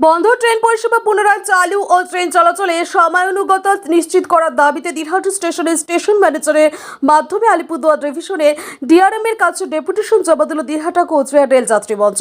বন্ধ ট্রেন পরিষেবা পুনরায় চালু ও ট্রেন চলাচলে সময়ানুগত নিশ্চিত করার দাবিতে দিনহাট স্টেশনের স্টেশন ম্যানেজারের মাধ্যমে আলিপুরদুয়ার ডিভিশনে ডিআরএম এর কাছে ডেপুটেশন জমা দিল দিনহাটা কোচবিহার রেল যাত্রী মঞ্চ।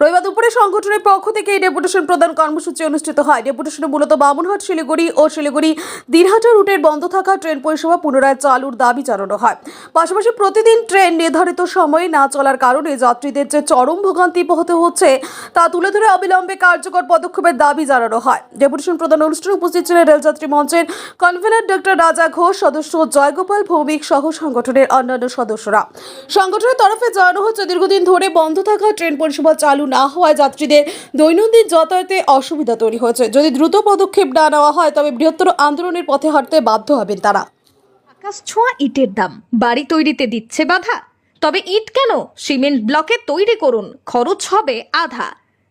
রবিবার দুপুরে সংগঠনের পক্ষ থেকে এই ডেপুটেশন প্রদান কর্মসূচি অনুষ্ঠিত হয়। ডেপুটেশনে মূলত বামুনহাট, শিলিগুড়ি ও শিলিগুড়ি দিনহাটা রুটের বন্ধ থাকা ট্রেন পরিষেবা পুনরায় চালুর দাবি জানানো হয়। পাশাপাশি প্রতিদিন ট্রেন নির্ধারিত সময়ে না চলার কারণে যাত্রীদের যে চরম ভোগান্তি পোহাতে হচ্ছে তা তুলে ধরে অবিলম্বে কার্যকর পদক্ষেপের দাবি জানানো হয়। ডেপুটেশন প্রদান অনুষ্ঠানে উপস্থিত ছিলেন রেলযাত্রী মঞ্চের কনভেনার ডক্টর রাজা ঘোষ, সদস্য জয়গোপাল ভৌমিক সহ সংগঠনের অন্যান্য সদস্যরা। সংগঠনের তরফে জানানো হচ্ছে, দীর্ঘদিন ধরে বন্ধ থাকা ট্রেন পরিষেবা চালু না হওয়ায় যাত্রীদের দৈনন্দিন যাতায়াতে অসুবিধা তৈরি হয়েছে। যদি দ্রুত পদক্ষেপ না নেওয়া হয়, তবে বৃহত্তর আন্দোলনের পথে হাঁটতে বাধ্য হবেন তারা। আকাশ ছোঁয়া ইটের দাম। বাড়ি তৈরিতে দিচ্ছে বাধা। তবে ইট কেন? সিমেন্ট ব্লকে তৈরি করুন। খরচ হবে আধা।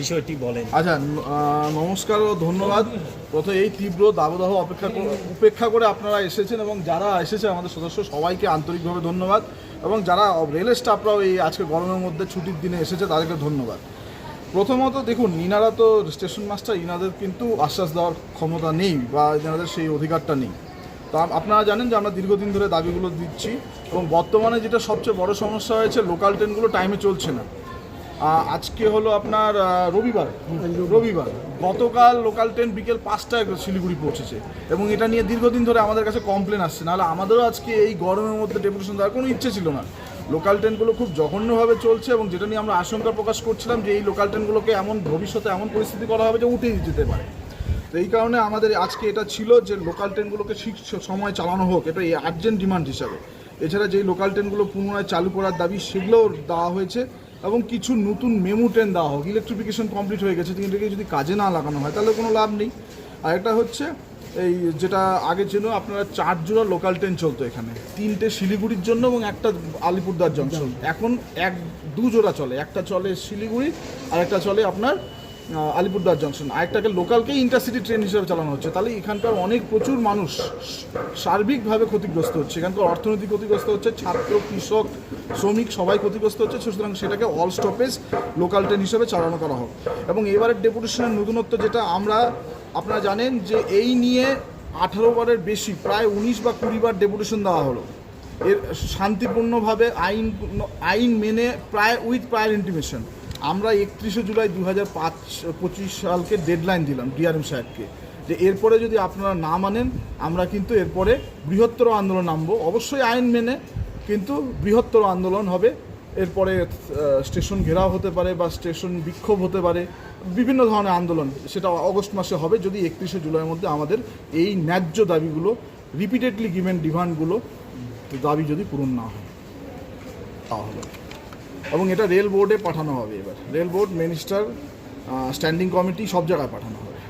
বিষয়টি বলেন। আচ্ছা নমস্কার ও ধন্যবাদ। প্রথমে এই তীব্র দাবদাহ অপেক্ষা উপেক্ষা করে আপনারা এসেছেন এবং যারা এসেছে আমাদের সদস্য সবাইকে আন্তরিকভাবে ধন্যবাদ এবং যারা রেলের স্টাফরাও এই আজকে গরমের মধ্যে ছুটির দিনে এসেছে তাদেরকে ধন্যবাদ। প্রথমত দেখুন, ইনারা তো স্টেশন মাস্টার, ইনাদের কিন্তু আশ্বাস দেওয়ার ক্ষমতা নেই বা ইনাদের সেই অধিকারটা নেই। তো আপনারা জানেন যে আমরা দীর্ঘদিন ধরে দাবিগুলো দিচ্ছি এবং বর্তমানে যেটা সবচেয়ে বড় সমস্যা হয়েছে, লোকাল ট্রেনগুলো টাইমে চলছে না। আজকে হলো আপনার রবিবার। রবিবার। গতকাল লোকাল ট্রেন বিকেল পাঁচটায় শিলিগুড়ি পৌঁছেছে এবং এটা নিয়ে দীর্ঘদিন ধরে আমাদের কাছে কমপ্লেন আসছে। নাহলে আমাদেরও আজকে এই গরমের মধ্যে ডেপুটেশন দেওয়ার কোনো ইচ্ছে ছিল না। লোকাল ট্রেনগুলো খুব জঘন্যভাবে চলছে এবং যেটা নিয়ে আমরা আশঙ্কা প্রকাশ করছিলাম যে এই লোকাল ট্রেনগুলোকে এমন ভবিষ্যতে এমন পরিস্থিতি করা হবে যে উঠেই যেতে পারে। তো এই কারণে আমাদের আজকে এটা ছিল যে লোকাল ট্রেনগুলোকে ঠিক সময় চালানো হোক, এটা এই আর্জেন্ট ডিমান্ড হিসাবে। এছাড়া যেই লোকাল ট্রেনগুলো পুনরায় চালু করার দাবি সেগুলোও দেওয়া হয়েছে। এবং কিছু নতুন মেমো ট্রেন দেওয়া হোক ইলেকট্রিফিকেশন কমপ্লিট হয়ে গেছে এটাকে যদি কাজে না লাগানো হয় তাহলে কোনো লাভ নেই। আর একটা হচ্ছে এই যেটা আগে ছিল আপনারা চার জোড়া লোকাল ট্রেন চলতো এখানে। তিনটে শিলিগুড়ির জন্য এবং একটা আলিপুরদার জংশন এখন এক দু জোড়া চলে একটা চলে শিলিগুড়ি আর একটা চলে আপনার আলিপুরদুয়ার জংশন। আরেকটাকে লোকালকেই ইন্টারসিটি ট্রেন হিসেবে চালানো হচ্ছে। তাহলে এখানকার অনেক প্রচুর মানুষ সার্বিকভাবে ক্ষতিগ্রস্ত হচ্ছে। এখানকার অর্থনৈতিক ক্ষতিগ্রস্ত হচ্ছে, ছাত্র, কৃষক, শ্রমিক সবাই ক্ষতিগ্রস্ত হচ্ছে। সুতরাং সেটাকে অল স্টপেজ লোকাল ট্রেন হিসেবে চালানো করা হোক। এবং এবারের ডেপুটেশনের নতুনত্ব যেটা আমরা, আপনারা জানেন যে এই নিয়ে আঠারো বারের বেশি, প্রায় উনিশ বা কুড়ি বার ডেপুটেশন দেওয়া হলো। এর শান্তিপূর্ণভাবে আইন আইন মেনে প্রায় উইথ প্রায়ার ইন্টিমেশন আমরা একত্রিশে জুলাই দু হাজার পাঁচ, পঁচিশ সালকে ডেডলাইন দিলাম ডিআরএম সাহেবকে যে এরপরে যদি আপনারা না মানেন, আমরা কিন্তু এরপরে বৃহত্তর আন্দোলন নামবো। অবশ্যই আইন মেনে কিন্তু বৃহত্তর আন্দোলন হবে। এরপরে স্টেশন ঘেরাও হতে পারে বা স্টেশন বিক্ষোভ হতে পারে, বিভিন্ন ধরনের আন্দোলন সেটা অগস্ট মাসে হবে। যদি একত্রিশে জুলাইয়ের মধ্যে আমাদের এই ন্যায্য দাবিগুলো রিপিটেডলি গিভেন ডিমান্ডগুলো দাবি যদি পূরণ না হয়, তাহলে। এবং এটা রেল বোর্ডে পাঠানো হবে এবার। Rail board, minister standing committee সব জায়গায় পাঠানো হবে।